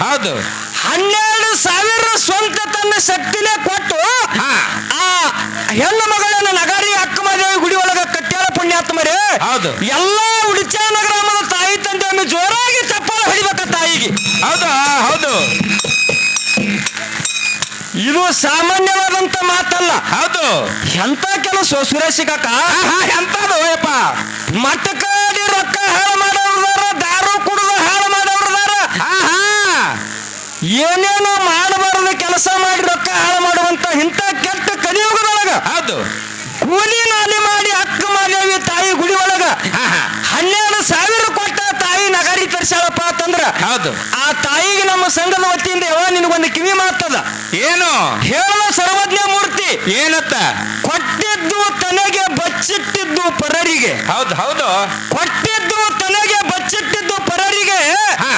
ಹೌದು. ಹನ್ನೆರಡು ಸಾವಿರ ಸ್ವಂತ ತನ್ನ ಶಕ್ತಿನೇ ಕೊಟ್ಟು. ಆ ಹೆಣ್ಣು ಮಗಳನ್ನ ನಗರಿ ಅಕ್ಕಮದೇವಿ ಗುಡಿ ಒಳಗ ಕಟ್ಟ್ಯಾಳ ಪುಣ್ಯಾತ್ಮರೇ ಹೌದು. ಎಲ್ಲಾ ಉಡಿಚಾನ ಗ್ರಾಮದ ತಾಯಿ ತಂದೆಯನ್ನು ಜೋರಾಗಿ ಚಪ್ಪಾಳ ಹೊಡಿಬೇಕ ತಾಯಿಗೆ. ಹೌದು? ಹೌದು. ಇದು ಸಾಮಾನ್ಯವಾದಂತ ಮಾತಲ್ಲ. ಹೌದು. ಎಂತ ಕೆಲಸ ಸುರೇಶ್ ಕಾಕ ಎಂತ ಎಂತದು ಯಪ್ಪ ರೊಕ್ಕ ಹಾಳು ಮಾಡೋರ್ದಾರ ದಾರು ಕುಡಿದು ಹಾಳು ಮಾಡೋರ್ದಾರ ಆಹಾ ಏನೇನೋ ಮಾಡಬಾರದು ಕೆಲಸ ಮಾಡಿ ರೊಕ್ಕ ಹಾಳು ಮಾಡುವಂತ ಇಂಥ ಕೆಟ್ಟ ಕಲಿಯುಗದೊಳಗ ಹೌದು. ಕೂಲಿ ನಾಲಿ ಮಾಡಿ ಅಕ್ಕ ಮಾದೇವಿ ತಾಯಿ ಗುಡಿ ಒಳಗ. ಹನ್ನೆರಡು ಸಾವಿರ ಕೊಟ್ಟ ತಾಯಿ ನಗರಿ ತರಿಸ್ಯಾಳಪ್ಪ ಅಂತಂದ್ರ ಹೌದು. ಆ ತಾಯಿಗೆ ನಮ್ಮ ಸಂಘದ ವತಿಯಿಂದ ಯಾವ ನಿನಗೊಂದು ಕಿವಿ ಮಾಡ್ತದ ಏನು? ಹೇಳುವ ಸರ್ವಜ್ಞ ಮೂರ್ತಿ. ಏನತ್ತ? ಕೊಟ್ಟಿದ್ದು ತನಗೆ ಬಚ್ಚಿಟ್ಟಿದ್ದು ಪರರಿಗೆ. ಹೌದು ಹೌದು. ಕೊಟ್ಟಿದ್ದು ತನಗೆ ಬಚ್ಚಿಟ್ಟಿದ್ದು ಪರರಿಗೆ. ಹಾ.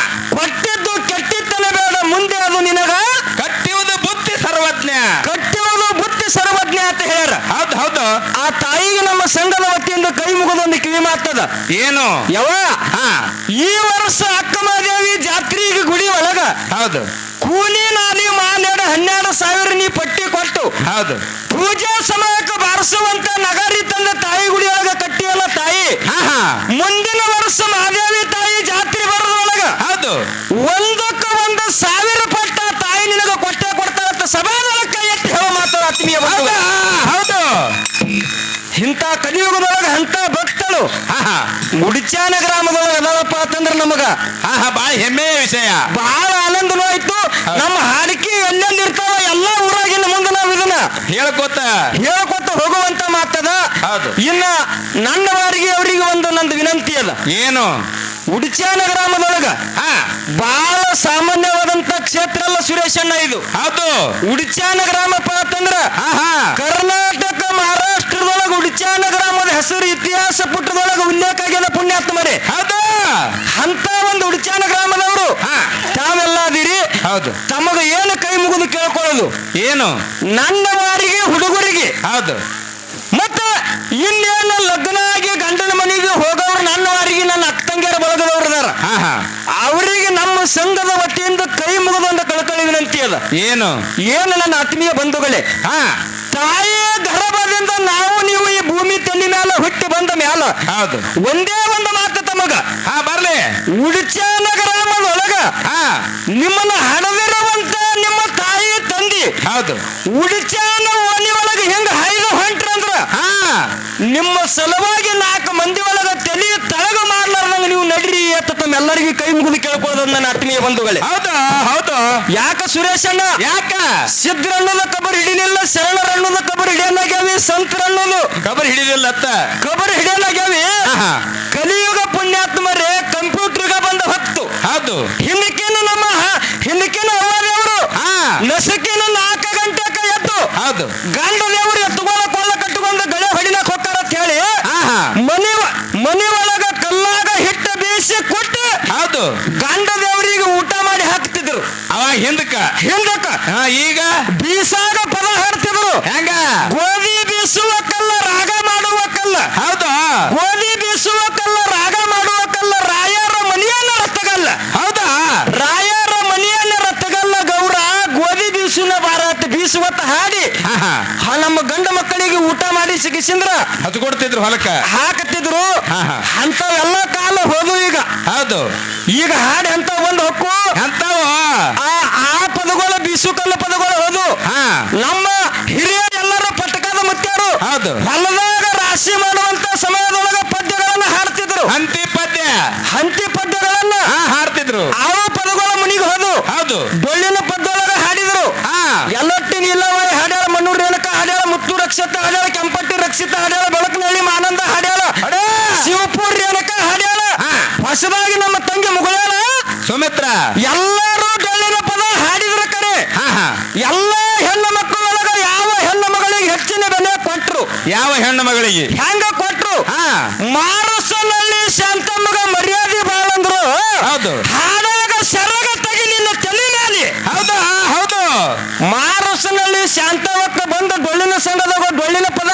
ಕಟ್ಟಿರುವುದು ಬುದ್ಧಿ ಸರ್ವಜ್ಞ ಅಂತ ಹೇಳ್ಯಾರ. ಹೌದು ಹೌದು. ಆ ತಾಯಿಗೆ ನಮ್ಮ ಸಂಘದ ವತಿಯಿಂದ ಕೈ ಮುಗಿದೊಂದು ಕಿವಿ ಮಾತದ. ಏನು? ಯಾವ ಹಾ. ಈ ವರ್ಷ ಅಕ್ಕಮಹಾದೇವಿ ಜಾತ್ರೆಗೆ ಗುಡಿ ಒಳಗ ಹೌದು. ಕೂಲಿ ನಾಲಿ ಮಾನೆಡ ಹನ್ನೆರಡು ಸಾವಿರ ನೀ ಪಟ್ಟಿ ಕೊಟ್ಟು ಹೌದು. ಪೂಜಾ ಸಮಯಕ್ಕೆ ಬಾರಿಸುವಂತ ನಗರಿ ತಂದ ತಾಯಿ ಗುಡಿ ಒಳಗ ಕಟ್ಟಿಯಲ್ಲ ತಾಯಿ. ಮುಂದಿನ ವರ್ಷ ಮಹಾದೇವಿ ತಾಯಿ ಜಾತ್ರೆ ಬರೋದ್ರೊಳಗ ಹೌದು. ಒಂದು ಸಾವಿರ ಪಟ್ಟ ತಾಯಿ ನಿನಗ ಕೊಟ್ಟೆ ಕೊಡ್ತಾರಂತ ಸಭಾದೊಳಗ ಕೈ ಎತ್ತಿ ಹೇಳೋ ಮಾತು ಆತ್ಮೀಯ ಹೌದು ಬಂಧುಗಳೇ. ಹೌದು ಇಂಥ ಕಲಿಯುಗದೊಳಗ ಅಂತ ಭಕ್ತಳು ಹಾ ಹಾ ಮುಡಿಚಾನ ಗ್ರಾಮದೊಳಗ ಅದಾವಪ್ಪ ಅಂತಂದ್ರ ನಮಗ. ಹಾ ಹಾ ಬಾಳ ಹೆಮ್ಮೆಯ ವಿಷಯ. ಬಹಳ ಆನಂದನೂ ಆಯ್ತು. ನಮ್ಮ ಹಾಡಿಕೆ ಎಲ್ಲೆಲ್ಲಿ ಇರ್ತಾವ ಎಲ್ಲ ಊರಾಗಿನ ಮುಂದೆ ನಾವು ಇದನ್ನ ಹೇಳ್ಕೊತ. ಹೇಳ್ಕೊತ ಹೋಗುವಂತ ಮಾತದ. ಇನ್ನ ನನ್ನ ಬಾರಿಗೆ ಅವರಿಗೆ ಒಂದು ನಂದು ವಿನಂತಿ ಅದ. ಏನು? ಉಡಿಚಾನ ಗ್ರಾಮದೊಳಗ ಬಹಳ ಸಾಮಾನ್ಯವಾದಂತ ಕ್ಷೇತ್ರ ಅಲ್ಲ ಸುರೇಶಣ್ಣ ಇದು. ಹೌದು. ಉಡಚಾನ ಗ್ರಾಮಪ್ಪ ಅಂತಂದ್ರ ಹಾ ಹಾ. ಕರ್ನಾಟಕ ಮಹಾರಾಷ್ಟ್ರದೊಳಗ ಉಡಚಾನ ಗ್ರಾಮದ ಹೆಸರು ಇತಿಹಾಸ ಪುಟದೊಳಗ ಉಲ್ಲೇಖ ಆಗ್ಯದ ಪುಣ್ಯಾತ್ಮರೇ ಹೌದು. ಅಂತ ಒಂದು ಉಡಚಾನ ಗ್ರಾಮದವರು. ತಾವೆಲ್ಲ ಅದೀರಿ ಹೌದು. ತಮಗ ಏನು ಕೈ ಮುಗಿದು ಕೇಳ್ಕೊಳ್ಳೋದು? ಏನು? ನನ್ನ ವಾರಿಗೆ ಹುಡುಗರಿಗೆ ಹೌದು. ಮತ್ತೆ ಇನ್ನೇನು ಲಗ್ನ ಆಗಿ ಗಂಡನ ಮನೆಗೆ ಹೋಗೋರು ನನ್ನ ವಾರಿಗೆ ನನ್ನ ಅಕ್ಕಂಗಿಯರ ಬಳಗದವ್ರು ಅದಾರ ಅವರಿಗೆ ನಮ್ಮ ಸಂಘದ ವತಿಯಿಂದ ಕೈ ಮುಗಿದೊಂದು ಕಳಕಳಿ ವಿನಂತಿ ಅದ. ಏನು? ಏನು ನನ್ನ ಆತ್ಮೀಯ ಬಂಧುಗಳೇ? ಹಾ. ತಾಯಿಯ ಗರ್ಭದಿಂದ ನಾವು ನೀವು ಈ ಭೂಮಿ ತಲ್ಲಿ ಮ್ಯಾಲ ಹುಟ್ಟಿ ಬಂದ ಮ್ಯಾಲ ಹೌದು. ಒಂದೇ ಒಂದು ಮಾತು ತಮಗ. ಹಾ ಬರ್ಲಿ. ಉಡಿಚಾನ ಗ್ರಾಮದೊಳಗ ಹಾ. ನಿಮ್ಮನ್ನ ಹಣದಿರುವಂತ ನಿಮ್ಮ ತಾಯಿ ತಂದಿ ಹೌದು. ಉಳಿಚಾನ ಓಣಿ ಒಳಗೆ ಹೆಂಗ ಹೈದು ಹೊಂಟ್ರಂದ್ರ? ಹಾ. ನಿಮ್ಮ ಸಲುವಾಗಿ ನಾಲ್ಕು ಮಂದಿ ಒಳಗ ತಲೆ ತಳಗ ಮಾಡ್ಲಾರ್ದಂಗ ನೀವು ನಡ್ರಿ ಅಂತ ತಮ್ಮೆಲ್ಲರಿಗೂ ಕೈ ಮುಗಿದು ಕೇಳ್ಕೊಳ್ಳೋದು ನನ್ನ ಆತ್ಮೀಯ ಬಂಧುಗಳೇ. ಹೌದಾ ಹೌದು. ಯಾಕ ಸುರೇಶಣ್ಣ? ಯಾಕ? ಸಿದ್ಧರಣ್ಣದ ಕಬರ್ ಹಿಡಿಲಿಲ್ಲ ಶರಣರಣ್ಣದ ಕಬರ್ ಹಿಡಿಯಲಾಗ್ಯಾವಿ ಸಂತರಣ್ಣದು ಕಬರ್ ಹಿಡಿಲಿಲ್ಲ ಅತ್ತ. ಕಬರ್ ಹಿಡಿಯಲಾಗ್ಯಾವಿ. ಕಲಿಯುಗ ಪುಣ್ಯಾತ್ಮರೇ ಕಂಪ್ಯೂಟರ್ಗ ಬಂದ ಹೊತ್ತು. ಹೌದು. ಹಿಂದಕ್ಕೇನು ನಮ್ಮ ಹ- ಹಿಂದಕ್ಕಿನ ಅವ್ವಾದೇವರು ಹಾ ನಸಕಿನ ನಾಲ್ಕು ಗಂಟೆಕ ಎದ್ದು ಹೌದು. ಗಂಡ ದೇವರು ಎತ್ತುಗೋಲ ಕೊಳ್ಳ ಕಟ್ಟಿಕೊಂಡು ಗಳೆ ಹೊಡಿಲಕ್ ಹೋಗ್ತಾರ ಅಂತ ಹೇಳಿ ಆಹಾ. ಮನೆ ಮನಿ ಒಳಗ ಕಲ್ಲಾಗ ಹಿಟ್ಟ ಬೇಯಿಸಿ ಕೊಟ್ಟು ಹೌದು. ಗಂಡ ದೇವರಿಗೆ ಊಟ ಮಾಡಿ ಹಾಕ್ತಿದ್ರು. ಅವಾಗ ಹಿಂದಕ್ಕ? ಹಿಂದಕ್ಕ. ಈಗ? ಬೀಸಾಗ ಪದ ಹಾಡ್ತಿದ್ರು. ಹೆಂಗ? ಗೋಧಿ ಬೀಸುವ ಕಲ್ಲ ರಾಗ ಮಾಡುವ ಕಲ್ಲ ಹೌದು. ಗೋಧಿ ಬೀಸುವ ಕಲ್ಲ ರಾಗ ಮಾಡುವ ಕಲ್ಲ ರಾಯರ ಮನೆಯನ್ನ ರತ್ತಗಲ್ಲ ಹೌದಾ ರಾಯರ ಮನೆಯನ್ನ ರತ್ತಗಲ್ಲ ಗೌರ ಗೋಧಿ ಬೀಸುನ ಬಾರತ್ ಬೀಸುವತ್ತ ಹಾಡಿ ಆ ನಮ್ಮ ಗಂಡ ಮಕ್ಕಳಿಗೆ ಊಟ ಮಾಡಿ ಸಿಗಿಸಿದ್ರ ಅದು ಕೊಡ್ತಿದ್ರು ಹೊಲಕ್ಕ. ಹಾಕತ್ತಿದ್ರು. ಅಂತವೆಲ್ಲ ಕಾಲ ಹೋದು ಈಗ. ಹೌದು. ಈಗ ಹಾಡಿ ಅಂತ ಒಂದು ಹೊಕ್ಕು. ಅಂತವ ಆ ಆ ಪದಗಳ ಬೀಸು ಕಲ್ಲ ಪದಗಳು ಹೋದು ಹಾ. ನಮ್ಮ ಹಿರಿಯರು ಎಲ್ಲರೂ ಪಟ್ಟಕದ ಮುತ್ಯಾರು ಹೌದು. ಹೊಲದಾಗ ರಾಶಿ ಮಾಡುವಂತ ಸಮಯದೊಳಗ ಪದ್ಯಗಳನ್ನ ಹಾಡ್ತಿದ್ರು. ಹಂತಿ ಪದ್ಯ. ಹಂತಿ ಪದ್ಯಗಳನ್ನ ಹಾಡ್ತಿದ್ರು. ಆ ಪದಗಳ ಮುನಿಗೆ ಹೋದು ಹೌದು. ಡೊಳ್ಳಿನ ಹಾ ಎಲ್ಲಟ್ಟಿನ ಇಲ್ಲವಾಯಿ ಹಾಡ್ಯಾಳ ಮಣ್ಣೂರು ರೇಣುಕ ಹಾಡ್ಯಾಳ ಮುತ್ತು ರಕ್ಷಿತ ಹಾಡ್ಯಾಳ ಕೆಂಪಟ್ಟಿ ರಕ್ಷಿತ ಹಾಡ್ಯಾಳ ಬೆಳಕನಹಳ್ಳಿ ಮಾನಂದ ಹಾಡ್ಯಾಳ ಅಡೇ! ಶಿವಪುರ ರೇಣುಕ ಹಾಡ್ಯಾಳ. ಹೊಸದಾಗಿ ನಮ್ಮ ತಂಗಿ ಮುಗಳಾಳ ಸುಮಿತ್ರ. ಎಲ್ಲರೂ ಡೊಳ್ಳಿನ ಪದ ಹಾಡಿದ್ರ ಕರೆ ಎಲ್ಲ ಹೆಣ್ಣು ಮಕ್ಕಳೊಳಗ ಯಾವ ಹೆಣ್ಣು ಮಗಳಿಗೆ ಹೆಚ್ಚಿನ ಬೆಲೆ ಕೊಟ್ರು? ಯಾವ ಹೆಣ್ಣು ಮಗಳಿಗೆ? ಹೆಂಗ ಕೊಟ್ರು ಹಾ ಮಾರಸನಲ್ಲಿ ಶಾಂತಮ್ಮಗ ಮರ್ಯಾದೆ ಬಾಳಂದ್ರು ಹೌದು ಹಾಡಾಗ ಸರಗ ತೆಗಿಲಿಲ್ಲ ತಲೆ ಮೇಲೆ ಹೌದಾ ಹೌದು ಮಾರಸನಲ್ಲಿ ಶಾಂತವಕ್ಕ ಬಂದು ಡೊಳ್ಳಿನ ಸಂಘದಾಗ ಡೊಳ್ಳಿನ ಪದ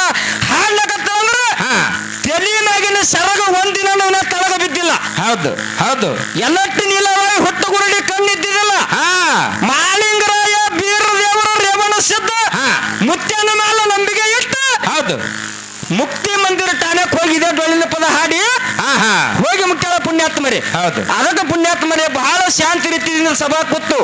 ಹಾಡ್ಲಕತ್ತ ಅಂದ್ರೆ ಹಾ ತಲೆ ಮ್ಯಾಗಿನ ಸರಗ ಒಂದಿನ ತಳಗ ಬಿದ್ದಿಲ್ಲ ಹಾ ಹೌದು ಹೌದು. ಎಲ್ಲಟ್ಟಿ ನೀಲವಾಗಿ ಹೊತ್ತು ಗುರುಡಿ ಕಣ್ಣಿದ್ದಿದಲ್ಲ? ಹಾ. ಮಾಳಿಂಗರಾಯ ಬೀರ ದೇವರ ರೇವಣ ಸಿದ್ಧ ಹಾ. ಮುತ್ಯನ ಮೇಲೆ ನಂಬಿಕೆ ಇಟ್ಟು ಹೌದು. ಮುಕ್ತಿ ಮಂದಿರ ಠಾಣೆಗೆ ಹೋಗಿದೆ ಡೊಳ್ಳಿನ ಪದ ಹಾಡಿ. ಹಾ ಹಾ ಹೋಗಿ ಮುಟ್ಟಾಳ ಪುಣ್ಯಾತ್ಮರಿ ಹೌದು. ಅದಕ್ಕೆ ಪುಣ್ಯಾತ್ಮರಿ ಬಹಳ ಶಾಂತಿ ರೀತಿಯಿಂದ ಸಭಾ ಕೂತು.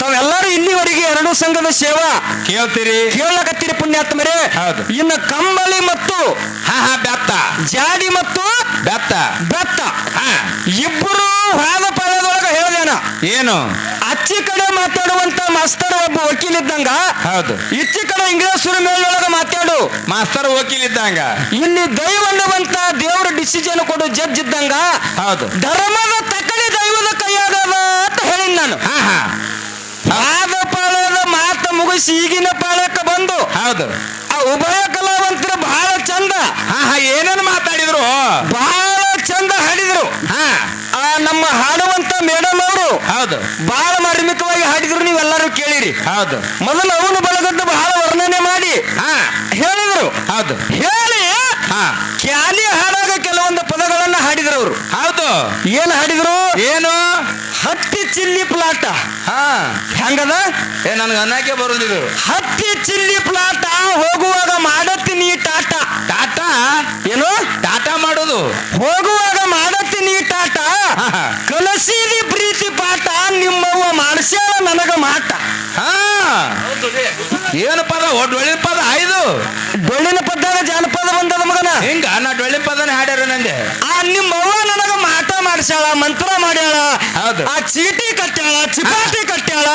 ತಾವೆಲ್ಲರೂ ಇಲ್ಲಿವರೆಗೆ ಎರಡು ಸಂಘದ ಸೇವಾ ಕೇಳ್ತೀರಿ. ಕೇಳಕತ್ತೀರಿ ಪುಣ್ಯಾತ್ಮರಿ. ಹೌದು. ಇನ್ನು ಕಂಬಳಿ ಮತ್ತು ಹಾ ಹಾ ಬೆತ್ತ ಜಾಡಿ ಮತ್ತು ಬೆತ್ತ ಬೆತ್ತ ಇಬ್ಬರು ಹಾದ ಪಾಲದೊಳಗ ಹೇಳ್ದೇನ? ಏನು? ಅಚ್ಚಿ ಕಡೆ ಮಾತಾಡುವಂತ ಮಾಸ್ತರ ಒಬ್ಬ ವಕೀಲ್ ಇದ್ದಂಗ. ಹೌದು. ಇಚ್ಚಿ ಕಡೆ ಇಂಗ್ಲೇಶ್ವರ ಮೇಲೊಳಗ ಮಾಸ್ತರ್ ವಕೀಲ್ ಇದ್ದಂಗ ಇಲ್ಲಿ ದೈವ ಅನ್ನುವಂತ ದೇವರ ಡಿಸಿಷನ್ ಕೊಡು ಜಡ್ಜ್ ಇದ್ದಂಗ. ಹೌದು. ಧರ್ಮದ ತಕ್ಕಡಿ ದೈವದ ಕೈಯಾಗದ ಅಂತ ಹೇಳಿದ್ ನಾನು. ಹಾ ಹಾ. ವಾದ ಪಾಳ್ಯದ ಮಾತು ಮುಗಿಸಿ ಈಗಿನ ಪಾಳಕ್ಕೆ ಬಂದು ಹೌದು. ಆ ಉಭಯ ಕಲಾವಂತರು ಬಹಳ ಚಂದ. ಹಾ ಹಾ ಏನೇನು ಮಾತಾಡಿದ್ರು? ಬಹಳ ಚಂದ ಹಾಡಿದ್ರು. ಹಾ. ಆ ನಮ್ಮ ಹಾಡುವಂತ ಮೇಡಮ್ ಅವರು ಹೌದು. ಬಹಳ ಮಾರ್ಮಿಕವಾಗಿ ಹಾಡಿದ್ರು ನೀವೆಲ್ಲರೂ ಕೇಳಿರಿ. ಹೌದು. ಮೊದಲು ಅವನು ಬಳಗದ್ದು ಬಹಳ ವರ್ಣನೆ ಮಾಡಿ ಹಾ. ಹೇಳಿದ್ರು. ಹೌದು. ಹೇಳಿ ಹಾ. ಕ್ಯಾಲಿ ಹಾಡಾಗ ಕೆಲವೊಂದು ಪದಗಳನ್ನ ಹಾಡಿದ್ರು ಅವರು. ಹೌದು. ಏನ್ ಹಾಡಿದ್ರು? ಏನು? ಹತ್ತಿ ಚಿಲ್ಲಿ ಪ್ಲಾಟ. ಹಾ. ಹೆಂಗದ? ಏ ನನ್ಗೆ ಅನ್ನಕ್ಕೆ ಬರುದಿದ್ರು ಹತ್ತಿ ಚಿಲ್ಲಿ ಪ್ಲಾಟ ಹೋಗುವಾಗ ಮಾಡತ್ತೀನಿ ಟಾಟ. ಟಾಟಾ? ಏನು? ಟಾಟಾ ಮಾಡೋದು. ಹೋಗುವಾಗ ಮಾಡತ್ತೀನಿ ಟಾಟ ಹಾ. ಕಲಸಿದಿ ಪ್ರೀತಿ ಪಾಠ ನಿಮ್ಮವ್ವ ಮಾಡ್ಸ್ಯಾಳ ನನಗ ಮಾಟ. ಹಾ. ಏನು ಪದ ಡೊಳ್ಳಿನ ಪದ ಐದು. ಡೊಳ್ಳಿನ ಪದ್ದಾಗ ಜಾನಪದ ಬಂದದ ಮಗನ? ಹಿಂಗ? ನಾ ಡೊಳ್ಳಿನ ಪದನ ಹಾಡ್ಯಾರ ನಂದೆ ಆ ನಿಮ್ಮವ್ವ ನನಗ ಮಾಟ ಮಾಡಿಸ್ಯಾಳ ಮಂತ್ರ ಮಾಡ್ಯಾಳ ಹೌದು. ಆ ಚೀಟಿ ಕಟ್ಟ್ಯಾಳ ಚಿಪಾಟಿ ಕಟ್ಟ್ಯಾಳ.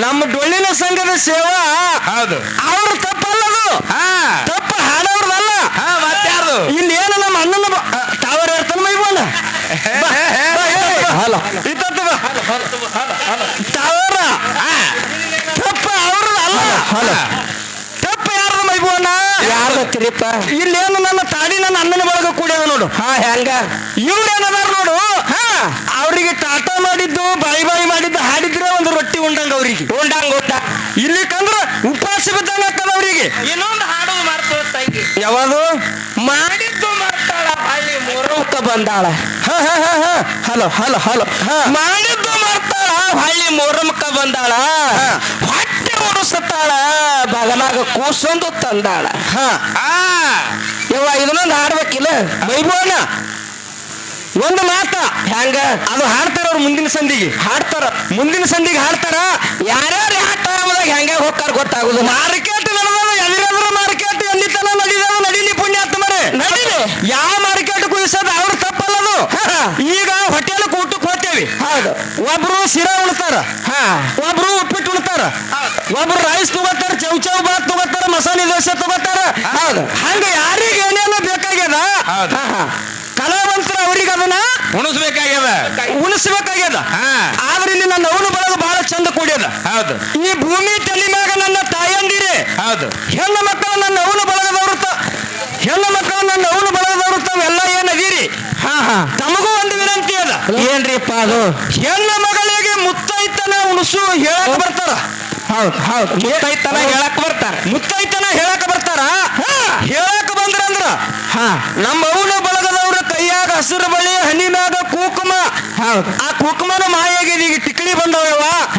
ನಮ್ಮ ಡೊಳ್ಳಿನ ಸಂಘದ ಸೇವಾ ಹೌದು. ಅವ್ರ ತಪ್ಪಲ್ಲದು. ಹಾ ತಪ್ಪ ಹಾಡವ್ರದಲ್ಲ ಹಾ ಮತ್ಯಾರ್ದು ಇಲ್ಲಿ ಏನು ನಮ್ಮ ಅಣ್ಣನ ತಾವರ ಹೇಳ್ತಾನ ಮೈಬೋಣ ಹಲೋ. ತಾವರ? ತಪ್ಪ ಅವ್ರದಲ್ಲ ಹಲೋ ತಪ್ಪ ಯಾರ್ದ ತಿರಿಪ್ಪ ಯಾರ್ದತ್ತಿರಿಪ್ಪ ಇಲ್ಲೇನು ನನ್ನ ತಾಡಿ ನನ್ನ ಅಣ್ಣನ ಬಳಗ ಕೂಡ್ಯದ ನೋಡು. ಹಾ ಹೆಂಗ? ಇವ್ರು ಏನದಾರ ನೋಡು. ಅವರಿಗೆ ಟಾಟಾ ಮಾಡಿದ್ದು ಬಾಯಿ ಬಾಯಿ ಮಾಡಿದ್ದು ಹಾಡಿದ್ರೆ ಒಂದು ರೊಟ್ಟಿ ಉಂಡಂಗ ಅವರಿಗೆ. ಉಂಡಂಗ ಊಟ ಇಲ್ಲಿ ಕಂದ್ರ ಉಪವಾಸ ಬಿದ್ದಂಗ ಆಗ್ತದ ಅವ್ರಿಗೆ. ಇನ್ನೊಂದು ಹಾಡು ಮಾಡ್ತು ತಂಗಿ ಯಾವುದು? ಮಾಡಿದ್ದು ಮಾಡ್ತಾಳ ಹಳ್ಳಿ ಮುರುಕ ಬಂದಾಳ. ಹಲೋ ಹಲೋ ಹಲೋ ಮಾಡಿದ್ದು ಮಾಡ್ತಾಳ ಹಳ್ಳಿ ಮೊರಮುಕ ಬಂದಾಳ. ಹೊಟ್ಟೆ ಉಡಿಸ್ತಾಳ ಬಗಲಾಗ ಕೂಸೊಂದು ತಂದಾಳ. ಹಾ. ಆ. ಇವ ಇದನ್ನೊಂದು ಹಾಡ್ಬೇಕಿಲ್ಲ? ಮೈಬೋಣ ಒಂದು ಮಾತ. ಹೆಂಗ ಅದು ಹಾಡ್ತಾರ ಅವ್ರು ಮುಂದಿನ ಸಂಧಿಗೆ ಹಾಡ್ತಾರ. ಮುಂದಿನ ಸಂಧಿಗೆ ಹಾಡ್ತಾರ? ಯಾರ್ಯಾರು ಹಾಡ್ತಾರ ಅನ್ನೋದಾಗ ಹೆಂಗ ಹೋಗ್ತಾರ ಗೊತ್ತಾಗುದು. ಮಾರ್ಕೆಟ್ ನಡೆದ ಎದುರೆದ್ರ ಮಾರ್ಕೆಟ್ ಎಲ್ಲಿ ತನ ಪುಣ್ಯ ನಡೀಲಿ ಮರೆ. ನಡೀಲಿ. ಯಾವ ಮಾರ್ಕೆಟ್ ಕುದಿಸೋದು ಅವ್ರ ತಪ್ಪಲ್ಲದು. ಅದು ಈಗ ಹೋಟೆಲ್ ಊಟಕ್ಕೆ ಹೋಗ್ತೇವಿ. ಹೌದು. ಒಬ್ರು ಶಿರಾ ಉಳ್ತಾರ ಹಾ. ಒಬ್ರು ಉಪ್ಪಿಟ್ಟು ಉಣ್ತಾರ. ಒಬ್ರು ರೈಸ್ ತಗೋತಾರ ಚೌ ಚೌ ಬಾತ್ ತಗೋತಾರ ಮಸಾಲೆ ದೋಸೆ ತಗೋತಾರ. ಹೌದು. ಹಂಗ ಯಾರಿಗೆ ಏನೇನೋ ಬೇಕಾಗ್ಯದ ಹೌದು ಹಾ ಹಾ ಕಲಾವಂತರ ಅವ್ರಿಗೆ ಅದನ್ನ. ಉಣಿಸ್ಬೇಕಾಗ್ಯದ. ಉಣಿಸ್ಬೇಕಾಗ್ಯದ. ಆದ್ರೆ ಇಲ್ಲಿ ನನ್ನ ಅವನು ಬರೋದು ಬಹಳ ಚಂದ ಕೂಡ್ಯದ. ಹೌದು. ಈ ಭೂಮಿ ತಲೆ ಮ್ಯಾಗ ನನ್ನ ತಾಯಂದಿರಿ. ಹೌದು. ಹೆಣ್ಣು ಮಕ್ಕಳು ನನ್ನ ಅವನು ಬಳಗದವರು ಹೆಣ್ಣು ಮಕ್ಕಳು ನನ್ನ ಅವನು ಬಳಗದವರು ತಾವೆಲ್ಲ ಏನದೀರಿ? ಹಾ ಹಾ. ತಮಗೂ ಒಂದು ವಿನಂತಿ ಅದ. ಏನ್ರಿಪ್ಪ ಅದು? ಹೆಣ್ಣು ಮಗಳಿಗೆ ಮುತ್ತೈತನ ಉಣಸು ಹೇಳಕ್ ಬರ್ತಾರ. ಹೌದು ಹೌದು. ಮುತ್ತೈತನ ಹೇಳಕ್ ಬರ್ತಾರ. ಮುತ್ತೈತನ ಹೇಳಕ್ ಬರ್ತಾರ? ಹೇಳಕ್ ಬಂದ್ರಂದ್ರ ಹಾ. ನಮ್ಮ ಅವನ ಬಳಗದವ್ರ ಕೈಯಾಗ ಹಸಿರು ಬಳಿ ಹನಿ ಮ್ಯಾಗ ಕುಕುಮ. ಆ ಕುಕುಮನ ಮಾಯಾಗಿದೆ ಈಗ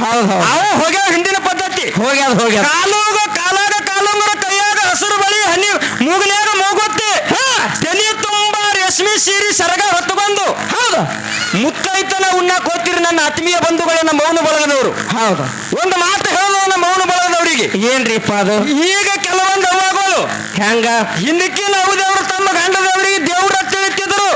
ಹೌದು ಹೌದು. ಅವು ಹೋಗ್ಯಾವ ಹಿಂದಿನ ಪದ್ಧತಿ. ಹೋಗ್ಯಾದ ಹೋಗ್ಯಾವ ಕಾಲೋಗ ಕಾಲಾಗ ಕಾಲುಂಗರ ಕೈಯಾಗ ಹಸಿರು ಬಳಿ ಹನಿ ಮೂಗನ್ಯಾಗ ಮೂಗೊತ್ತಿ. ತಲೆ ತುಂಬಾ ರೇಷ್ಮೆ ಸೀರಿ ಸರಗ ಹೊತ್ತು ಬಂದು. ಹೌದು. ಮುತ್ತೈತನ ಉಣ್ಣಾಕ್ ಹೋಗ್ತಿರಿ ನನ್ನ ಆತ್ಮೀಯ ಬಂಧುಗಳು ನಮ್ಮ ಮೌನ ಬಳಗದವರು. ಹೌದು. ಒಂದು ಮಾತು ಹೇಳೋದು ನಮ್ಮ ಮೌನ ಬಳಗದವರಿಗೆ. ಏನ್ರಿಪ್ಪ ಅದು? ಈಗ ಕೆಲವೊಂದು ಅವಾಗಲು ಹೆಂಗ? ಹಿಂದಕ್ಕೆ ನಾವು ದೇವರು ತಮ್ಮ ಗಂಡದವರಿಗೆ ದೇವ್ರ ತಿಳಿತಿದ್ರು.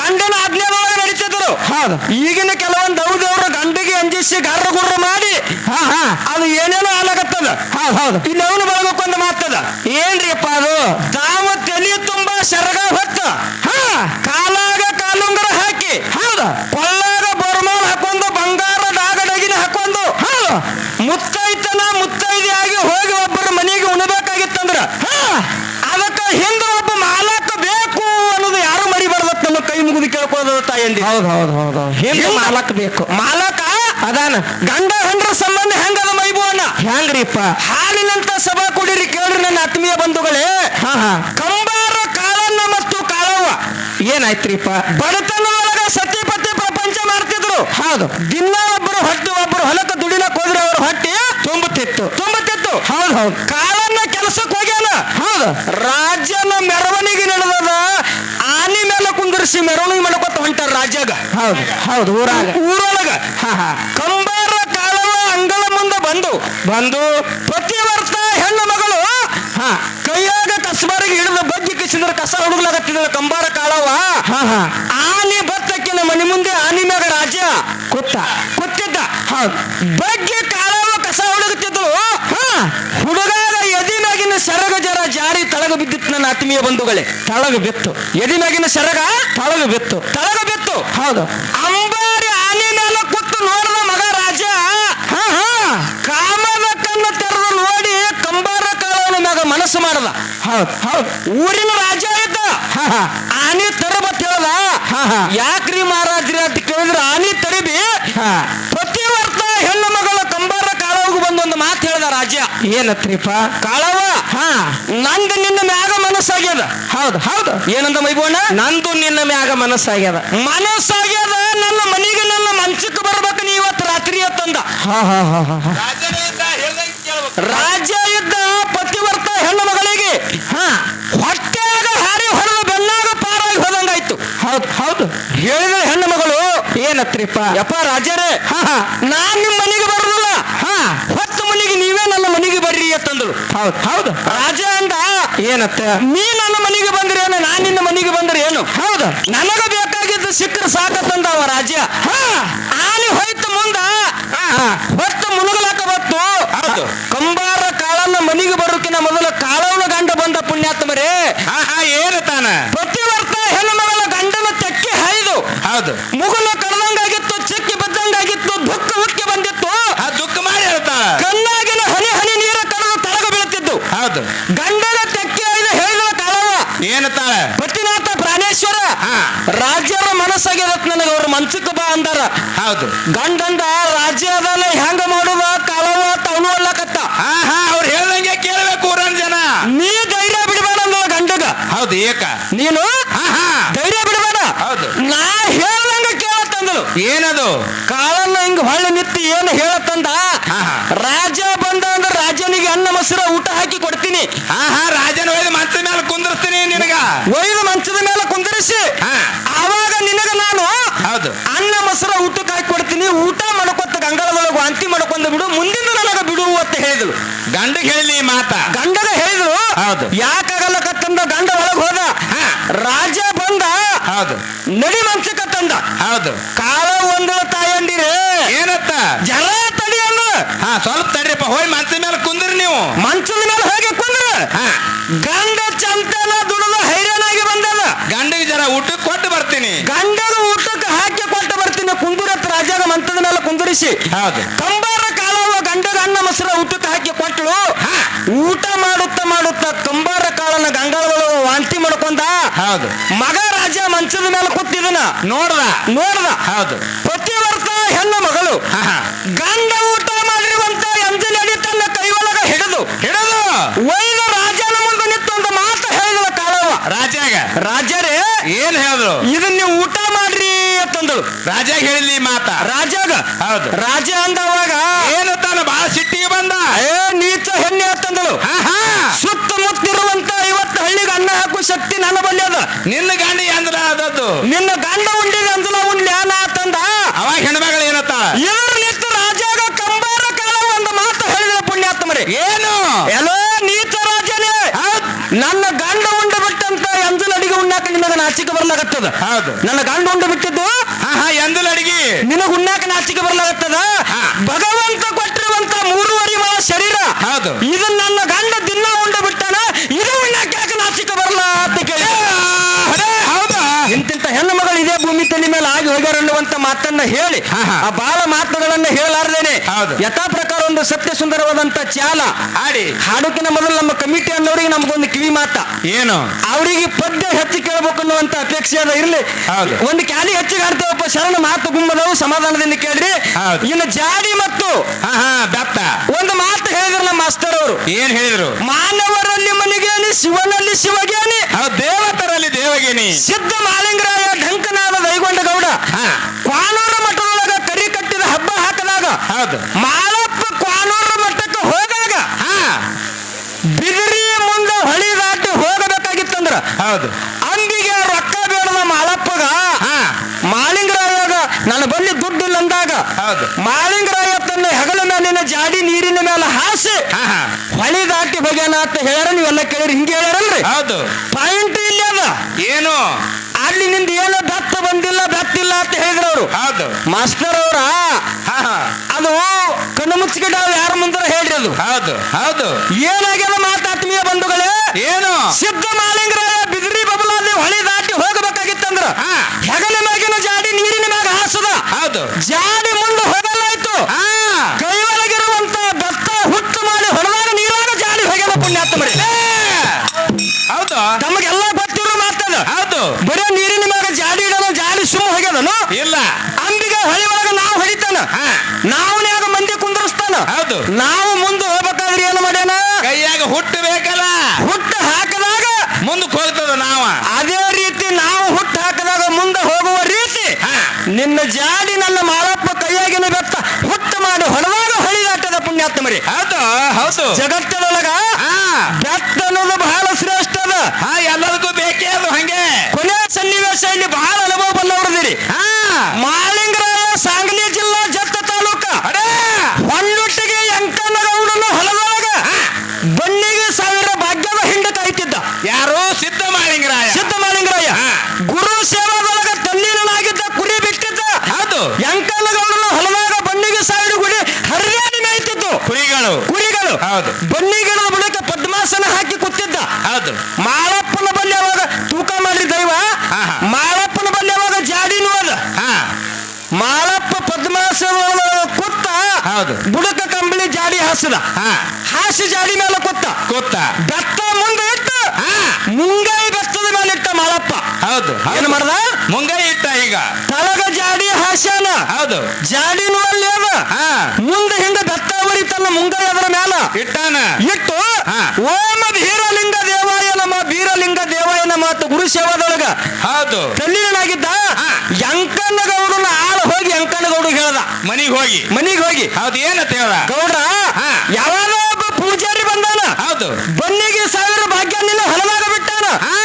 ಗಂಡನ ಆಜ್ಞೆದೊಳಗೆ ನಡೀತಿದ್ರು. ಹೌದು. ಈಗಿನ ಕೆಲವೊಂದು ಅವದವರು ಗಂಡಿಗೆ ಅಂಜಿಸಿ ಗರ್ರ ಗುರ್ರ ಮಾಡಿ ಅದು ಏನೇನೋ ಆಗತ್ತದ ಹೌದು ಹೌದು. ಇಲ್ಲಿ ಅವನು ಬಳಗಕ್ಕೊಂದು ಮಾತದ. ಏನ್ರಿಪ್ಪ ಅದು? ತಾವ ತಲೆ ತುಂಬಾ ಸರಗ ಹೊತ್ತ. ಹಾ. ಕಾಲಾಗ ಕಾಲುಂಗರ ಹಾಕಿ. ಹೌದ. ಕೊಳ್ಳಾಗ ಬರ್ಮಾಲ್ ಹಾಕೊಂಡು ಬಂಗಾರ ಡಾಗಡಗಿನ ಹಾಕೊಂಡು. ಹೌದು ಮುತ್ತೈತನ ಮುತ್ತೈದೆಯಾಗಿ ಹೋಗಿ ಒಬ್ಬರ ಮನೆಗೆ ಉಣಬೇಕಾಗಿತ್ತಂದ್ರ. ಹಾ. ಅದಕ್ಕ ಹಿಂದ ಒಬ್ಬ ಮಾಲಾಕ ಬೇಕು ಅನ್ನೋದು ಯಾರು ಮರಿಬಾರ್ದತ್ ನಮ್ಮ ಕೈ ಮುಗಿದು ಕೇಳ್ಕೊಳ್ಳೋದ ತಾಯಿ ಹೌದು ಹೌದು ಹೌದು ಹಿಂದೆ. ಮಾಲಾಕ ಮಾಲಕ್ ಬೇಕು. ಮಾಲಕ ಅದಾನ. ಗಂಡ ಹೆಂಡ್ರ ಸಂಬಂಧ ಹೆಂಗದ ಮೈಬುವನ್ನ ಹೆಂಗ್ರಿಪ್ಪ ಹಾಲಿನಂತ ಸಭಾ ಕುಡಿರಿ ಕೇಳ್ರಿ ನನ್ನ ಆತ್ಮೀಯ ಬಂಧುಗಳೇ. ಹಾ ಹಾ. ಕಂಬಾರ ಕಾಲನ್ನ ಮತ್ತು ಕಾಳವ್ವ. ಏನಾಯ್ತ್ರಿಪ್ಪ? ಬಡತನದೊಳಗ ಸತಿಪತಿ ಪ್ರಪಂಚ ಮಾಡ್ತಿದ್ರು. ಹೌದು. ದಿನ ಒಬ್ಬರು ಹೊಟ್ಟು ಒಬ್ಬರು ಹೊಲಕ್ಕೆ ದುಡಿನ ಹೋದ್ರೆ ಅವ್ರ ಹೊಟ್ಟಿ ತುಂಬುತ್ತಿತ್ತು. ತುಂಬುತ್ತಿತ್ತು. ಹೌದು ಹೌದು. ಕಾಳನ್ನ ಕೆಲಸಕ್ಕೆ ಹೋಗ್ಯಾನ. ಹೌದು. ರಾಜ್ಯನ ಮೆರವಣಿಗೆ ನಡೆದದ ಆನೆ ಮೇಲೆ ಕುಂದಿರಿಸಿ ಮೆರವಣಿಗೆ ಹೌದು ಹೌದು ಊರಾಗ. ಊರೊಳಗ. ಕಂಬಾರ ಕಾಲವ ಅಂಗಳ ಮುಂದೆ ಬಂದು ಬಂದು ಪ್ರತಿವರ್ತ ಹೆಣ್ಣು ಮಗಳು ಹಾ. ಕೈಯಾಗ ಕಸ್ಬಾರಿಗೆ ಹಿಡಿದ ಬಜ್ಜಿ ಕಿಸಿದ್ರ ಕಸ ಹುಡುಗ್ಲಾಗತ್ತಿದ ಕಂಬಾರ ಕಾಲವ? ಆನೆ ಹಾ. ಆನಿ ಬತ್ತಕ್ಕಿನ ಮನೆ ಮುಂದೆ ಆನೆ ಮ್ಯಾಗ ರಾಜ. ಕುತ್ತ. ಕುತ್ತಿದ್ದ. ಬಜ್ಜಿ ಬಗ್ಗೆ ಕಾಳವ ಕಸ ಹುಡುಗುತ್ತಿದ್ದು ಹಾ. ಹುಡುಗಾಗ ಸರಗ ಮ್ಯಾಗಿನ ಸೆರಗ ಜರ ತಳಗ ಬಿದ್ದಿತ್ತು ನನ್ನ ಆತ್ಮೀಯ ಬಂಧುಗಳೇ. ತಳಗ ಬಿತ್ತು. ಎದಿ ಸರಗ? ತಳಗ ಬಿತ್ತು. ತಳಗ ಬಿತ್ತು? ಹೌದು. ಅಂಬಾರಿ ಆನೆ ಮೇಲೆ ಕೂತು ನೋಡಿದ ಮಗ ರಾಜ ಹಾ ಹಾ. ಕಾಮದ ಕಣ್ಣು ತೆರೆದು ನೋಡಿ ಕಂಬಾರ ಕಾಳವನ ಮಗ ಮನಸ್ಸು ಮಾಡದ. ಹೌದು ಹೌದು. ಊರಿನ ರಾಜ ಇದ್ದ. ಹಾ ಹಾ. ಆನಿ ತರಬತ್ ಹೇಳ್ದ ಹಾ, ಹಾ. ಯಾಕ್ರಿ ಮಹಾರಾಜ್ರಿ ಅಂತ ಕೇಳಿದ್ರೆ ಆನೆ ತರಿಬಿ ಹಾ ಪ್ರತಿ ವರ್ಷ ಹೆಣ್ಣು ಮಗಳ ಕಂಬಾರ ಕಾಳವಗೂ ಬಂದು ಒಂದು ರಾಜ್ಯ. ಏನತ್ರಿಪ್ಪ? ಕಾಳವ. ಹಾ. ನಂದು ನಿನ್ನ ಮ್ಯಾಗ ಮನಸ್ಸಾಗ್ಯದ. ಹೌದು ಹೌದು. ಏನಂದ ಮೈಬೋಣ ನಂದು ನಿನ್ನ ಮ್ಯಾಗ ಮನಸ್ಸಾಗ್ಯದ. ಮನಸ್ಸಾಗ್ಯದ ನನ್ನ ಮನೆಗೆ ನನ್ನ ಮಂಚಕ್ಕೆ ಬರ್ಬೇಕು ನೀ ಇವತ್ತು ರಾತ್ರಿ ಹೊತ್ತಂದ ಹಾ ಹಾ ಹಾ ಹಾ ಹಾ. ರಾಜ ಇದ್ದ ಪತಿವರ್ತ ಹೆಣ್ಣು ಮಗಳಿಗೆ ಹಾ. ಹೊಟ್ಟೆಯಾಗ ಹಾರಿ ಹೊಡೆದ ಬೆನ್ನಾಗ ಪಾರಾಗಿ ಹೋದಂಗಾಯ್ತು. ಹೌದು ಹೌದು. ಹೇಳಿದ ಹೆಣ್ಣು ಮಗಳು ಏನತ್ರಿಪ್ಪ? ಯಪ್ಪ ರಾಜರೇ ಹಾ ಹಾ. ನಾನ್ ನಿಮ್ ಮನೆಗೆ ಬರೋದಿಲ್ಲ. ಹಾ ಹೊತ್ತು ಮನೆಗೆ ನೀವೇ ನನ್ನ ಮನೆಗೆ ಬರ್ರಿ ಅಂತಂದಳು ಹೌದು ಹೌದು. ರಾಜ ಅಂದ ಏನತ್ತ? ನೀ ನನ್ನ ಮನೆಗೆ ಬಂದ್ರೆ ಏನು? ನಾನ್ ನಿನ್ನ ಮನೆಗೆ ಬಂದ್ರೆ ಏನು? ಹೌದು. ನನಗ ಬೇಕಾಗಿದ್ದ ಸಿಕ್ಕರೆ ಸಾಕತ್ತಂದ ಅವ ರಾಜ ಹಾ. ಆನೆ ಹೋಯ್ತು ಮುಂದ ಹೊತ್ತು ಮುಳುಗಲಾಕ ಬತ್ತು ಹೌದು. ಕಂಬಾರ ಕಾಳನ್ನ ಮನೆಗೆ ಬರೋಕಿನ ಮೊದಲ ಕಾಳವನ ಗಂಡ ಬಂದ ಪುಣ್ಯಾತ್ಮರೇ. ಏನು ತಾನ? ಪ್ರತಿ ವರ್ಷ ಹೆಣ್ಣು ಮಗಳ ಗಂಡನ ತೆಕ್ಕಿ ಹೈದು ಹೌದು. ಮುಗುಲ ಕಡ್ದಂಗಾಗಿತ್ತು ಚಿಕ್ಕಿ ಬಿದ್ದಂಗಾಗಿತ್ತು ದುಃಖ ಉಕ್ಕಿ ಬಂದಿತ್ತು ಆ ದುಃಖ ಮಾಡಿ ಹೇಳ್ತಾಳ ಕಣ್ಣಾಗಿನ ಹನಿ ಹನಿ ನೀರ ಕಳೆದು ತಳಗ ಬೀಳ್ತಿದ್ದು ಹೌದು ಗಂಡನ ತೆಕ್ಕೆ ಆಯ್ದು ಹೇಳಿದ ಕಾಳವ ಏನು ತಾಳ ಪತಿನಾಥ ಪ್ರಾಣೇಶ್ವರ ಹಾ. ರಾಜ್ಯರ ಮನಸ್ಸಾಗಿರತ್ ನನಗೆ ಅವ್ರ ಮನ್ಸಕ್ಕೆ ಬಾ ಅಂದಾರ. ಹೌದು. ಗಂಡಂದ ರಾಜ್ಯ ಅದಲ್ಲ ಹೆಂಗ ಮಾಡುವ ಕಾಲವ ತವನು ಅಲ್ಲಕತ್ತ. ಹಾ ಹಾ ಅವ್ರು ಹೇಳ್ದಂಗೆ ಕೇಳಬೇಕು ಊರನ್ ಜನ. ನೀ ಧೈರ್ಯ ಬಿಡಬೇಡ ಅಂದ ಗಂಡಗ. ಹೌದು ಏಕ. ನೀನು ಹಾ ಹಾ. ಧೈರ್ಯ ಬಿಡಬೇಡ. ಹೌದು. ನಾ ಹೇಳ್ದಂಗ ಕೇಳತ್ತಂದಳು ಏನದು? ಕಾಲನ್ನ ಹಿಂಗ ಹೊಳ್ಳಿ ನಿತ್ತಿ ಏನು ಹೇಳತ್ತಂದ. ರಾಜ ಬಂದ ಅಂದ್ರೆ ರಾಜನಿಗೆ ಅನ್ನ ಮೊಸರ ಊಟ ಹಾಕಿ ಕೊಡ್ತೀನಿ. ಹಾ ಹಾ ರಾಜನ ಒಯ್ದು ಮಂಚದ ಮೇಲೆ ಕುಂದಿರ್ತೀನಿ ನಿನಗ. ಒಯ್ದು ಮಂಚದ ಮೇಲೆ ಕುಂದಿರಿಸಿ. ಹಾ. ನಿನಗ ನಾನು? ಹೌದು. ಅನ್ನ ಮೊಸರ ಊಟಕ್ಕೆ ಹಾಕಿ ಕೊಡ್ತೀನಿ ಊಟ ಮಾಡ್ಕೊತ ಗಂಗಾಳದೊಳಗೆ ವಾಂತಿ ಮಾಡ್ಕೊಂಡು ಬಿಡು ಮುಂದಿನ ನನಗ ಬಿಡು ಅಂತ ಹೇಳಿದಳು ಗಂಡ ಹೇಳಿ ಮಾತ. ಗಂಡಗ ಹೇಳಿದ್ರು? ಹೌದು. ಯಾಕಾಗಲ್ಲ ಕತ್ತಂದ? ಗಂಡ ಒಳಗೆ ಹೋದ. ರಾಜ ಬಂದ. ಹೌದು. ನಡಿ ಮಂಚಕ ತಂದ. ಹೌದು. ಕಾಲ ಒಂದು ತಾಯಂದಿರೇ. ಏನತ್ತ? ಜರ ತಡಿಯಲ್ಲ ಹಾ ಸ್ವಲ್ಪ ತಡಿಯಪ್ಪ ಹೋಯ್ ಮಂಚ ಮೇಲೆ ಕುಂದ್ರಿ ನೀವು. ಮಂಚದ ಮೇಲೆ ಹೋಗಿ ಕುಂದ್ರ. ಹಾ. ಗಂಡ ಚಂತನ ದುಡಿದ ಹೈರಾಣಾಗಿ ಬಂದದ ಗಂಡಿಗೆ ಜರ ಊಟಕ್ಕೆ ಕೊಟ್ಟು ಗಂಡಗ ಊಟಕ್ಕೆ ಹಾಕಿ ಕೊಟ್ಟು ಬರ್ತೀನಿ. ಕುಂದುರತ್ ರಾಜಾಗ ಮಂತದ ಮೇಲೆ ಕುಂದುರಿಸಿ. ಹೌದು. ಕಂಬಾರ ಕಾಳವ ಗಂಡದ ಅನ್ನ ಮೊಸರ ಊಟಕ್ಕೆ ಹಾಕಿ ಕೊಟ್ಟಳು. ಊಟ ಮಾಡುತ್ತಾ ಮಾಡುತ್ತಾ ಕಂಬಾರ ಕಾಳನ ಗಂಗಾಳದೊಳಗ ವಾಂತಿ ಮಾಡ್ಕೊಂಡ. ಹೌದು. ಮಗ ರಾಜ ಮಂಚದ ಮೇಲೆ ಕೂತಿದನ. ನೋಡ್ದ. ನೋಡ್ದ. ಹೌದು. ಪ್ರತಿ ವರ್ಷ ಹೆಣ್ಣು ಮಗಳು. ಗಂಡ ಊಟ ಮಾಡಿರುವಂತ ಎಂಜಲಡಿ ತನ್ನ ಕೈಯೊಳಗ ಹಿಡಿದು. ಹಿಡಿದು. ಒಯ್ದ ರಾಜನ ಮುಂದೆ ನಿಂತು ಒಂದು ಮಾತು ಹೇಳಿದಳ ಕಾಳವ್ವ ರಾಜಾಗ ರಾಜರೇ ಏನ್ ಹೇಳಿದ್ರು? ಇದನ್ನ ನೀವು ಊಟ ಮಾಡ್ರಿ ಅಂತಂದಳು. ರಾಜ ಹೇಳಿ ಮಾತ. ರಾಜಾಗ? ಹೌದು. ರಾಜ ಅಂದವಾಗ ಏನು ತಾನು ಬಾಳ ಸಿಟ್ಟಿಗೆ ಬಂದ? ಏ ನೀಚ ಹೆಣ್ಣೆ ಅಂತಂದಳು. ಸುತ್ತಮುತ್ತಿರುವಂತ ಐವತ್ತು ಹಳ್ಳಿಗೆ ಅನ್ನ ಹಾಕುವ ಶಕ್ತಿ ನನ್ನ ಬಲ್ಯ ಅದ. ನಿನ್ನ ಗಾಂಡಿ ಅಂದ್ರ ಅದದ್ದು. ನಿನ್ನ ಗಂಡ ಉಂಡಿದ ಅಂದ್ರ ಉಂಡ್ಲಿ ಅನ್ನ ಅಂತಂದ ಅವಾಗ ಹೆಣ್ಮಗಳು ಏನತ್ತ? ಇವರು ನಿಂತು ರಾಜಾಗ ಕಂಬಾರ ಕಾಲ ಒಂದು ಮಾತು ಹೇಳಿದ ಪುಣ್ಯಾತ್ಮರಿ. ಏನು? ಎಲ್ಲೋ ನೀಚ ರಾಜನೇ. ನನ್ನ ಗಂಡ ಉಂಡು ನಿನಗ ನಾಚಿಕೆ ಬರ್ಲಾಗತ್ತದ? ಹೌದು. ನನ್ನ ಗಂಡ ಉಂಡು ಬಿಟ್ಟಿದ್ದು? ಹಾ ಹಾ ಎಂದಲ್ ಅಡಿಗೆ? ನಿನಗ ಉಣ್ಣಾಕ ನಾಚಿಕೆ ಬರ್ಲಾಗತ್ತದ. ಭಗವಂತ ಕೊಟ್ಟಿರುವಂತ ಮೂರುವರೆ ಮಾ ಶರೀರ. ಹೌದು. ಇದನ್ನ ನನ್ನ ಗಂಡ ದಿನ ಉಂಡು ಬಿಟ್ಟಾನ ಇದು ಉಣ್ಣಾಕ ಯಾಕೆ ನಾಚಿಕೆ ಬರಲ್ಲ ಅಂತ ಕೇಳಿ ಹೌದಾ ಇಂತಿಂತ ಹೆಣ್ಣು ಮಗಳು ಇದೇ ಭೂಮಿ ತಲೆ ಮೇಲೆ ಆಗಿ ಹೋಗ್ಯಾರ ಅನ್ನುವ ಅನ್ನುವಂತ ಮಾತನ್ನ ಹೇಳಿ. ಆ ಬಾಳ ಮಾತುಗಳನ್ನ ಹೇಳಲಾರ್ದೇನೆ. ಹೌದು. ಯಥಾ ಪ್ರಕಾರ ಒಂದು ಸತ್ಯ ಸುಂದರವಾದಂತ ಚಾಲ. ಆಡಿ ಹಾಡುಕಿನ ಮೊದಲು ನಮ್ಮ ಕಮಿಟಿ ಅನ್ನೋರಿಗೆ ನಮ್ಗೊಂದು ಕಿವಿ ಮಾತ. ಏನು? ಅವರಿಗೆ ಪದ್ಯ ಹೆಚ್ಚು ಕೇಳಬೇಕು ಅನ್ನುವಂತ ಅಪೇಕ್ಷೆ ಅದ ಇರ್ಲಿ. ಹೌದು. ಒಂದು ಕ್ಯಾಲಿ ಹೆಚ್ಚಿಗೆ ಆಡ್ತೇವಪ್ಪ ಶರಣ ಮಾತು ಗುಂಬದವು ಸಮಾಧಾನದಿಂದ ಕೇಳ್ರಿ. ಇನ್ನು ಜಾಡಿ ಮತ್ತು ಒಂದು ಮಾತು ಹೇಳಿದ್ರು ನಮ್ಮ ಮಾಸ್ತರ್ ಅವರು. ಏನ್ ಹೇಳಿದ್ರು? ಮಾನವರಲ್ಲಿ ಮನಿಗೇನಿ ಶಿವನಲ್ಲಿ ಶಿವಗೇನಿ ದೇವತರಲ್ಲಿ ದೇವಗೇನಿ ಸಿದ್ಧ ಮಾಲಿಂಗರಾಯ ಢಂಕನಾದ ದೈಗೊಂಡ ಹೌದು. ಅಂಬಿಗೆ ರೊಕ್ಕ ಬೇಡ ನಮ್ಮ ಅಲಪ್ಪಗ ಮಾಳಿಂಗರಾಯಾಗ ನನ್ನ ಬಲ್ಲಿ ದುಡ್ಡಿಲ್ಲ ಅಂದಾಗ ಹೌದು. ಮಾಲಿಂಗರಾಯ ತನ್ನ ಹೆಗಲ ಮೇಲಿನ ಜಾಡಿ ನೀರಿನ ಮೇಲೆ ಹಾಸಿ ಹೊಳಿ ದಾಟಿ ಹೋಗ್ಯಾನ ಅಂತ ಹೇಳ್ಯಾರ ನೀವೆಲ್ಲ ಕೇಳಿರಿ ಹಿಂಗೆ ಹೇಳ್ಯಾರಲ್ರಿ? ಹೌದು. ಪಾಯಿಂಟ್ ಇಲ್ಲ ಅದ. ಏನು? ಅಲ್ಲಿ ನಿಂದ ಏನ ಬೆತ್ತ ಬಂದಿಲ್ಲ ಬೆತ್ತಿಲ್ಲ ಅಂತ ಹೇಳಿದ್ರು ಅವರು ಹೌದು. ಮಾಸ್ಟರ್ ಅವರ ಅದು ಕಣ್ಣು ಮುಚ್ಚಿಕೊಂಡು ಯಾರ ಮುಂದ ಹೇಳ್ರಿ ಅದು. ಹೌದು ಹೌದು. ಏನಾಗ್ಯದ ಮಾತಾತ್ಮೀಯ ಬಂಧುಗಳೇ ಏನು ಸಿದ್ಧ ಮಾಲಿಂಗರಾಯ ಬಿದಿರಿ ಬಬಲಾದಿ ಹೊಳಿ ದಾಟಿ ಹೋಗಬೇಕಾಗಿತ್ತಂದ್ರ ಹಾ. ಹೆಗಲ ಮ್ಯಾಗಿನ ಜಾಡಿ ನೀರಿನ ಮ್ಯಾಗ ಹಾಸದ ಹೌದು ಜಾಡಿ ಮುಂದೆ ಹೋಗಲಾಯ್ತು ಹಾ ಕೈ ಒಳಗಿರುವಂತ ಬೆತ್ತ ಹುಟ್ಟು ಮಾಡಿ ಹೊಡೆದಾಗ ನೀರಾಗ ಜಾಡಿ ಹೋಗ್ಯದ ಪುಣ್ಯಾತ್ಮ ಮರಿ ಹೌದು ತಮಗೆಲ್ಲ ಗೊತ್ತಿರೋ ಮಾತದ ಹೌದು ಬರೀ ನೀರಿನ ಮ್ಯಾಗ ಜಾಡಿ ಇಡೋಣ ಜಾಡಿ ಸುಮ್ಮ ಹೋಗ್ಯದನು ಇಲ್ಲ ಅಂಬಿಗೆ ಹೊಳಿ ಒಳಗ ನಾವು ಹೊಡಿತಾನ ಹಾ ನಾವನ್ಯಾಗ ಮಂದಿ ಕುಂದ್ರಸ್ತಾನ ಹೌದು ನಾವು ಮುಂದೆ ಹೋಗ್ಬೇಕಾದ್ರೆ ಏನು ಮಾಡ್ಯಾನ ಕೈಯಾಗ ಹುಟ್ಟು ಬೇಕಲ್ಲ ಹುಟ್ಟು ಹಾಕದಾಗ ಮುಂದಕ್ಕೆ ಹೋಗ್ತದ ನಾವ ಅದೇ ರೀತಿ ನಾವು ಹುಟ್ಟು ಹಾಕಿದಾಗ ಮುಂದೆ ಹೋಗುವ ರೀತಿ ಹಾ. ನಿನ್ನ ಜಾಡಿ ನನ್ನ ಮಾಳಪ್ಪ ಕೈಯಾಗಿನ ಬೆತ್ತ ಹುಟ್ಟು ಮಾಡಿ ಹೊಣವಾಗ ಹೊಳಿದಾಟದ ಪುಣ್ಯಾತ್ಮ ಮರಿ ಹೌದು ಹೌದು. ಜಗತ್ತದೊಳಗ ಬೆತ್ತ ಅನ್ನೋದು ಬಹಳ ಶ್ರೇಷ್ಠ ಅದ. ಹಾ ಎಲ್ಲದಕ್ಕೂ ಬೇಕೇ ಅದು ಹಂಗೆ. ಕೊನೆ ಸನ್ನಿವೇಶ ಇಲ್ಲಿ ಬಹಳ ಅನುಭವ ಬಲ್ಲವರದಿರಿ ಮಾಲಿಂಗರ ಸಾಂಗ್ಲಿ ಬನ್ನಿಗಿಡದ ಬಳಿಕ ಪದ್ಮಾಸನ ಹಾಕಿ ಕೂತಿದ್ದ. ಹೌದು. ಮಾಳಪ್ಪನ ಬಲ್ಲಿ ಅವಾಗ ತೂಕ ಮಾಡ್ರಿ ದೈವ. ಮಾಳಪ್ಪನ ಬಲ್ಲಿ ಅವಾಗ ಜಾಡಿನೂ ಅದ. ಮಾಳಪ್ಪ ಪದ್ಮಾಸನ ಕೂತ ಹೌದು. ಬುಡಕ ಕಂಬಳಿ ಜಾಡಿ ಹಾಸದ. ಹಾಸಿ ಜಾಡಿ ಮೇಲೆ ಕೂತ. ಕೂತ. ಬೆತ್ತ ಮುಂದೆ ಇಟ್ಟು ಹಾ ಮುಂಗಾಯಿ ಬೆತ್ತದ ಮೇಲೆ ಇಟ್ಟ ಮಾಳಪ್ಪ ಹೌದು ಏನ್ ಮಾಡ್ದ? ಮುಂಗೈ ಇಟ್ಟ ಈಗ. ತಳಗ ಜಾಡಿ ಹಾಸ್ಯಾನ. ಹೌದು. ಜಾಡಿನೂ ಅಲ್ಲಿ ಅದ ಮುಂದೆ ಹಿಂದೆ ಬೆತ್ತ ತನ್ನ ಮುಂಗೈ ಅದರ ಮ್ಯಾಲ. ಇಟ್ಟಾನ. ಇಟ್ಟು. ಓಮ ಬೀರಲಿಂಗ ದೇವಾಯ ನಮ ಬೀರಲಿಂಗ ದೇವಾಯ ನಮ ಅಂತ ಗುರು ಸೇವಾದೊಳಗ ಹೌದು. ತಲ್ಲಿನಾಗಿದ್ದ ಹಾ. ಯಂಕನಗೌಡನ ಆಳ ಹೋಗಿ ಯಂಕನಗೌಡ ಹೇಳ್ದ. ಮನಿಗ್ ಹೋಗಿ. ಮನಿಗೆ ಹೋಗಿ. ಹೌದು ಏನಂತ ಹೇಳ ಗೌಡ್ರ. ಯಾವಾಗ ಒಬ್ಬ ಪೂಜಾರಿ ಬಂದಾನ? ಹೌದು. ಬನ್ನಿಗೆ ಸಾವಿರ ಭಾಗ್ಯ ನಿನ್ನ ಹೊಲದಾಗ ಬಿಟ್ಟಾನ ಹಾ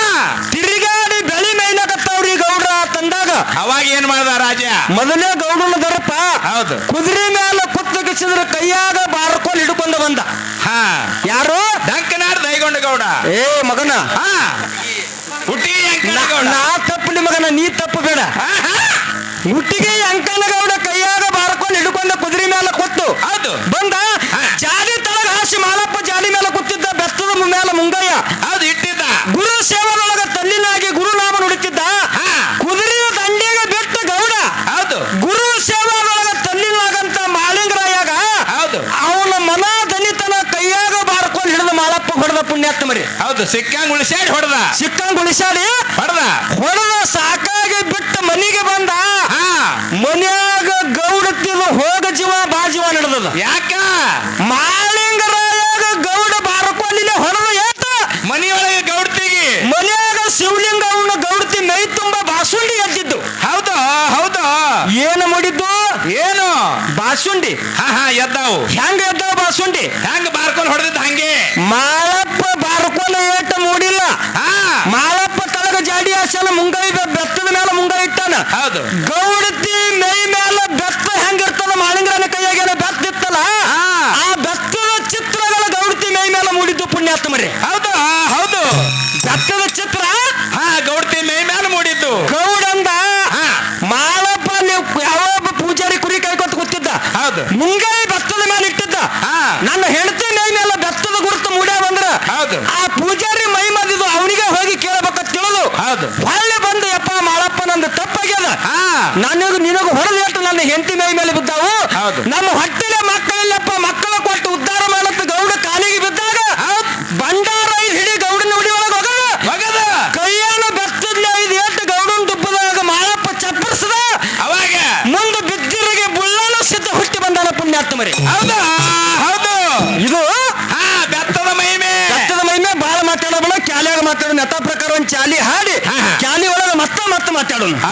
ತಿರುಗಾಡಿ ಬೆಳಿ ಮೇಯ್ನಕತ್ತವ್ರಿ ಗೌಡ್ರ ತಂದಾಗ ಅವಾಗ ಏನ್ ಮಾಡ್ದ ರಾಜ ಮೊದಲೇ ಗೌಡನ ದರಪ ಹೌದು. ಕುದುರೆ ಮೇಲೆ ಕುತ್ತಗಿಸಿದ್ರ ಕೈಯಾಗ ಬಾರ್ಕೋಲ್ ಹಿಡ್ಕೊಂಡು ಬಂದ. ಹಾ. ಯಾರು? ಡಂಕನಾಡ್ ದೈಗೊಂಡ ಗೌಡ. ಏ ಮಗನ. ಹಾ. ಹುಟ್ಟಿ ನಾ- ತಪ್ಪು ನಾ ತಪ್ಪಲಿ ಮಗನ ನೀ ತಪ್ಪು ಬೇಡ. ಹುಟ್ಟಿಗೆ ಅಂಕನಗೌಡ ಕೈಯಾಗ ಬಾರ್ಕೊಂಡು ಹಿಡ್ಕೊಂಡ ಕುದುರೆ ಮೇಲೆ ಕೊತ್ತು ಹೌದು. ಬಂದ. ಜಾಲಿ ತಳಗ ಹಾಸಿ ಮೇಲೆ ಕೂತಿದ್ದ ಬೆತ್ತದ ಮೇಲೆ ಮುಂಗಯ್ಯ ಹೌದು ಇಟ್ಟಿದ್ದ ಗುರು ಸೇವದೊಳಗ ತಲ್ಲಿನಾಗಿ ಗುರುನಾಮ ನುಡಿತಿದ್ದ ಹಾ. ಕುದುರೆಯ ದಂಡಿಗೆ ಬಿಟ್ಟ ಗೌಡ ಹೌದು ಗುರು ಸೇವಾದೊಳಗ ತಲ್ಲಿನಾಗಂತ ಮಾಲಿಂಗರಾಯಾಗ ಹೌದು ಅವನ ಮನ ದನಿತನ ಕೈಯಾಗ ಬಾರ್ಕೊಂಡು ಹಿಡಿದ ಮಾಲಪ್ಪ ಹೊಡೆದ ಪುಣ್ಯಾತ್ಮ ಮರಿ ಹೌದು ಸಿಕ್ಕಂಗ್ ಉಳಿಸಾಡಿ ಹೊಡೆದ. ಸಿಕ್ಕಂಗ್ ಉಳಿಸಾಡಿ ಹೊಡೆದ. ಹೊಡೆದ ಸಾಕಾಗಿ ಬಿಟ್ಟು ಮನೆಗೆ ಬಂದ. ಮನ್ಯಾಗ ಗೌಡತ್ತಿದ ಹೋಗ ಜೀವ ಬಾ ಜೀವ ನಡೆದದ. ಯಾಕ? ಮಾಲಿಂಗರಾಯಾಗ ಗೌಡ ಬಾರಕೊಲ್ಲಿಲೆ ಹೊಡೆದ ಏತ ಮನಿಯೊಳಗೆ ಗೌಡ್ತಿಗಿ ಮನ್ಯಾಗ ಶಿವಲಿಂಗ ಅವನ ಗೌಡತಿ ಮೈ ತುಂಬ ಬಾಸುಂಡಿ ಎದ್ದಿದ್ದು ಹೌದು ಹೌದು ಏನು ಮಾಡಿದ್ದು ಏನು? ಬಾಸುಂಡಿ. ಹಾ ಹಾ ಎದ್ದಾವು. ಹೆಂಗ ಎದ್ದಾವ ಬಾಸುಂಡಿ? ಹೆಂಗ ಬಾರ್ಕೊಂಡ್ ಹೊಡೆದಿದ್ದ ಹಂಗೆ? ಮಾಳಪ್ಪ ಬಾರ್ಕೊಲ್ಲ ಏಟ ಮೂಡಿಲ್ಲ. ಹಾ. ಮಾಳಪ್ಪ ತಳಗ ಜಾಡಿ ಹಾಸನ ಮುಂಗೈ ಬೆತ್ತದ ಮೇಲೆ ಮುಂಗೈ ಇಟ್ಟಾನ. ಹೌದು. ಗೌಡತಿ ಮೈ ಮೇಲೆ ಬೆತ್ತ ಹೆಂಗಿರ್ತದ ಮಾಳಿಂಗರನ ಕೈಯಾಗೇನ ಬೆತ್ತ ಇತ್ತಲ್ಲ ಹಾ. ಆ ಬೆತ್ತದ ಚಿತ್ರಗಳ ಗೌಡತಿ ಮೈ ಮೇಲೆ ಮೂಡಿದ್ದು ಪುಣ್ಯಾತ್ಮ ಮರಿ ಹೌದು ಹೌದು. ಹೌದು ಮುಂಗೈ ಭತ್ತದ ಮೇಲೆ ಇಟ್ಟಿದ್ದ. ನನ್ನ ಹೆಂಡತಿ ಮೈ ಮೇಲೆ ಬೆತ್ತದ ಗುರುತು ಮೂಡ್ಯ ಬಂದ್ರ ಹೌದು. ಆ ಪೂಜಾರಿ ಮೈ ಮದಿದು ಅವನಿಗೆ ಹೋಗಿ ಕೇಳಬೇಕ ತಿಳಿದು ಹೌದು ಹೊಳ್ಳಿ ಬಂದು ಯಪ್ಪ ಮಾಳಪ್ಪ ನಂದು ತಪ್ಪಾಗ್ಯದ ನನಗ ನಿನಗ ಹೊಡೆದೇಟು ನನ್ನ ಹೆಂಡತಿ ಮೈ ಮೇಲೆ ಬಿದ್ದಾವು. ನಮ್ಮ ಹೊಟ್ಟೆಲೆ ಮಕ್ಕಳ ಕೊಟ್ಟು ಉದ್ಧಾರ ಮಾಡತ್ತ ಗೌಡ ಕಾಲಿಗೆ ಬಿದ್ದಾಗ ಬಂಡಾರ ಐದು ಹಿಡಿ ಗೌಡನ ಹುಡಿ ಒಳಗೆ ಹೋಗದ ಮಗದ ಕೈಯನ್ನು ಬೆತ್ತದ್ಲೆ ಐದು ಏಟು ಗೌಡನ ತುಪ್ಪದಾಗ ಮಾಳಪ್ಪ ಚಪ್ಪರಿಸದ ಅವಾಗ ಮುಂದೆ ಬಿದ್ದಿರಿಗೆ ಬುಳ್ಳನ ಸಿದ್ಧ ಹುಟ್ಟಿ ಬಂದಾನ ಪುಣ್ಯಾತ್ಮ ಮರಿ ಹೌದಾ ಹೌದು ಇದು ಹಾ ಬೆತ್ತದ ಮಹಿಮೆ ಬೆತ್ತದ ಮೈಮೆ ಬಾಳ ಮಾತಾಡೋಣ.